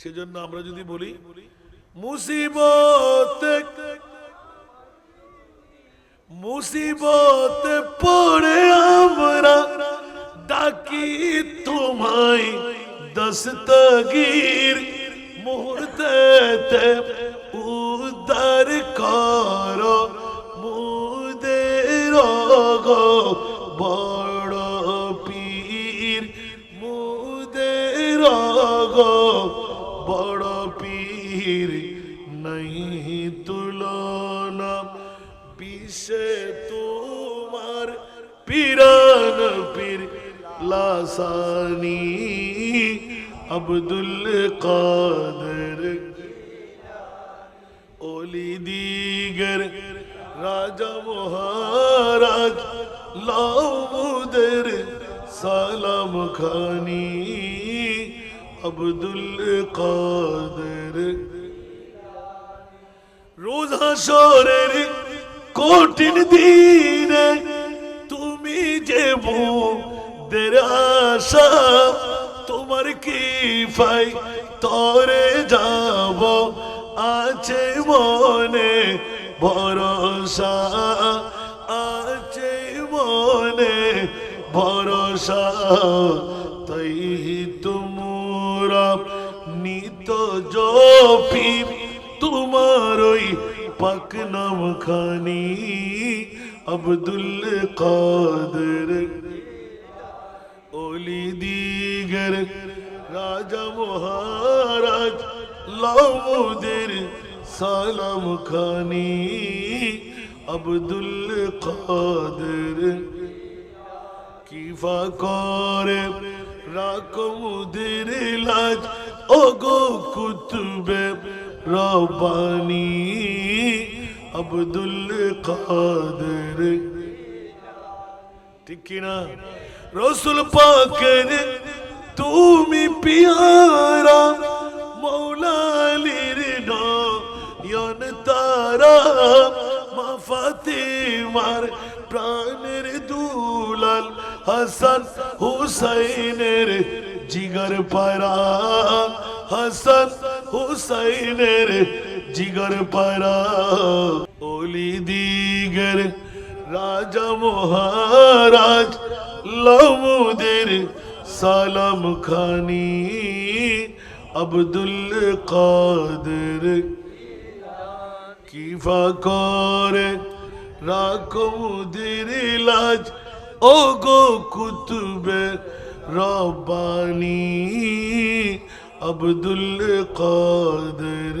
সেজন্য আমরা যদি বলি, মুসিবত মুসিবত পড়ে আমরা ডাকি তোমায় দস্তগীর মুহূর্তে উদ্ধার কর, মুদের গো বড় পীর নাই তুলনা। পিসে তোমার পীরান পীর লাসানি, আব্দুল কাদের। ওলি দিগর রাজা মহারাজ, লাউদের সালাম খানি আব্দুল কাদের। রোজ হাসরের কঠিন দিনে তুমি যে দের আশা, তোমার কি ফাই তরে যাব, আছে মনে ভরসা, আছে মনে ভরসা, তাই তোমরা নিত জপি তোমার ওই পাক নাম খানি আব্দুল কাদের। ওলি দিগর রাজা মহারাজ লাউদের সালাম খানি আব্দুল কাদের। কিফা করে? রাকমুদের লাজ। ও গো কুতুবে রব্বানি আব্দুল কাদের। ঠিক কিনা রসুল পাকের তুমি পিয়ারা, মৌলালির নয়ন তারা, মা ফাতিমার প্রাণের হাসান হুসাইনের জিগর পারা হাসান হুসাইনের জিগর পারা ওলি দিগর রাজা মহারাজ লমুদের সালাম খানি আব্দুল কাদের কিফা করে রাকমুদের লাজ ও গো কুতুবে রব্বানি আব্দুল কাদের